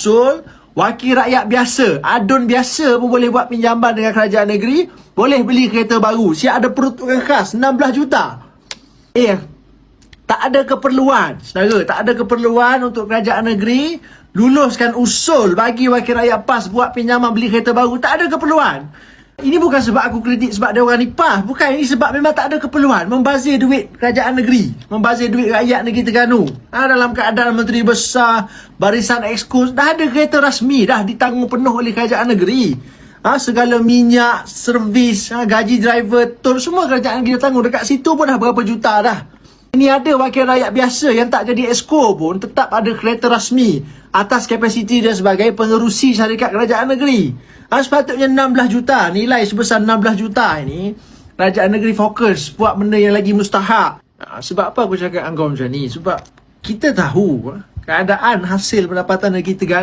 usul wakil rakyat biasa, adun biasa pun boleh buat pinjaman dengan kerajaan negeri, boleh beli kereta baru. Siap ada peruntukan khas 16 juta. Eh, tak ada keperluan, saudara, tak ada keperluan untuk kerajaan negeri luluskan usul bagi wakil rakyat PAS buat pinjaman beli kereta baru. Tak ada keperluan. Ini bukan sebab aku kredit sebab dia orang ni PAS. Bukan, ini sebab memang tak ada keperluan. Membazir duit kerajaan negeri. Membazir duit rakyat negeri Terengganu. Ha, dalam keadaan menteri besar, barisan ekskos, dah ada kereta rasmi dah ditanggung penuh oleh kerajaan negeri. Ha, segala minyak, servis, ha, gaji driver, tol, semua kerajaan negeri tanggung. Dekat situ pun dah berapa juta dah. Ini ada wakil rakyat biasa yang tak jadi esko pun tetap ada kereta rasmi atas kapasiti dia sebagai penerusi syarikat kerajaan negeri. Ha, sepatutnya 16 juta, nilai sebesar 16 juta ini kerajaan negeri fokus buat benda yang lagi mustahak. Ha, sebab apa aku cakap kau macam ni? Sebab kita tahu ha, keadaan hasil pendapatan negeri Terengganu